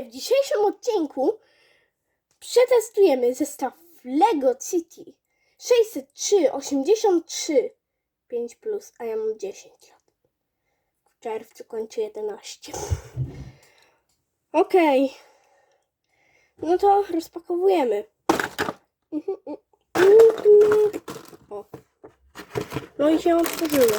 w dzisiejszym odcinku przetestujemy zestaw Lego City 603 83 5 plus, a ja mam 10 lat. W czerwcu kończę 11. Okej. No to rozpakowujemy. O. No i się otworzyło.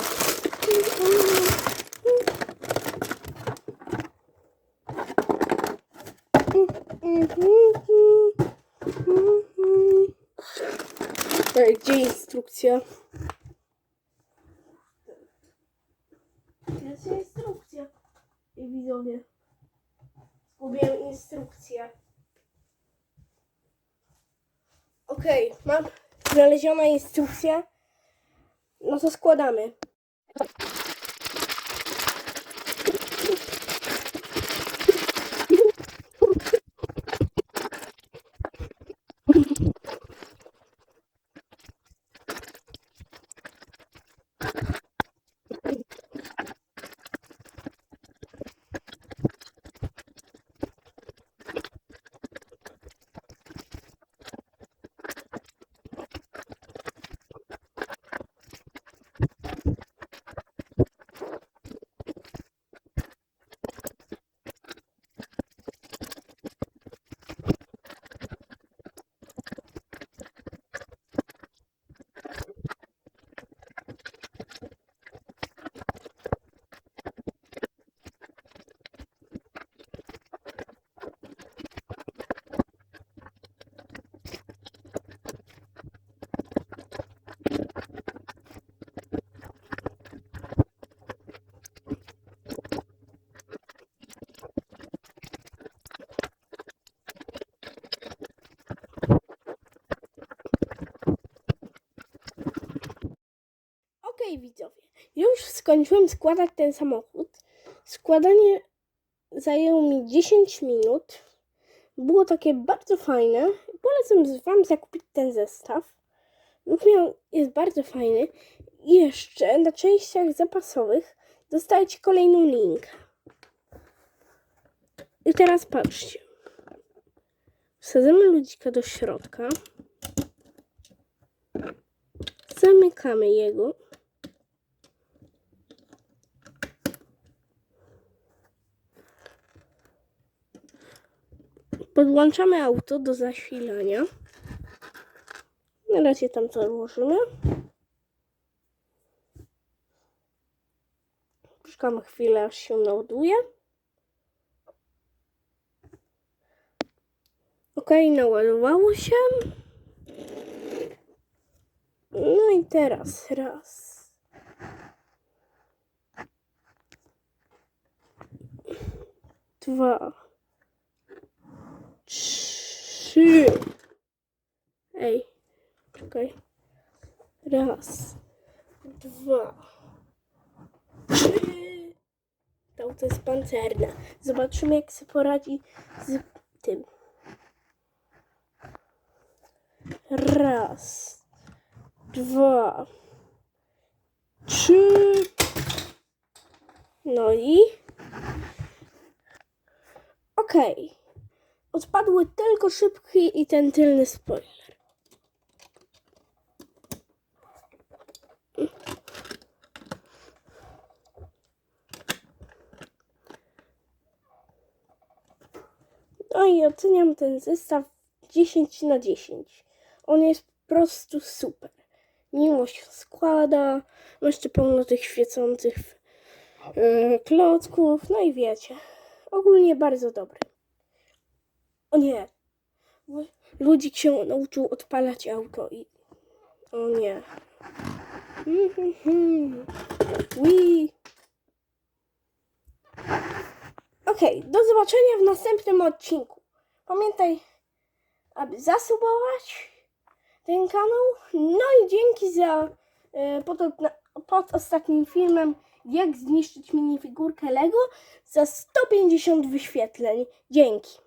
Ej, Gdzie instrukcja? Jest instrukcja. I widzowie. Zgubiłem instrukcję. Okej, mam znaleziona instrukcja. No to składamy. Okej, widzowie. Już skończyłem składać ten samochód. Składanie zajęło mi 10 minut. Było takie bardzo fajne. Polecam Wam zakupić ten zestaw. Miał, jest bardzo fajny. Jeszcze na częściach zapasowych dostajecie kolejną linkę. I teraz patrzcie. Wsadzamy ludzika do środka. Zamykamy jego. Podłączamy auto do zasilania. Na razie tam to odłożymy. Poczekamy chwilę, aż się naładuje. Ok, naładowało się. No i teraz raz. Dwa. Trzy. Ej, czekaj. Raz. Dwa. Trzy. To auto jest pancerne. Zobaczymy, jak sobie poradzi z tym. Raz. Dwa. Trzy. No i... Okej. Odpadły tylko szybki i ten tylny spoiler. No i oceniam ten zestaw 10 na 10. On jest po prostu super. Miło się składa. Ma jeszcze pełno tych świecących yy, klocków. No i wiecie. Ogólnie bardzo dobry. O nie. Lu- Ludzik się nauczył odpalać auto i... O nie. Mhm. Wii. Okej, do zobaczenia w następnym odcinku. Pamiętaj, aby zasubować ten kanał. No i dzięki za e, pod, pod ostatnim filmem jak zniszczyć minifigurkę Lego za 150 wyświetleń. Dzięki.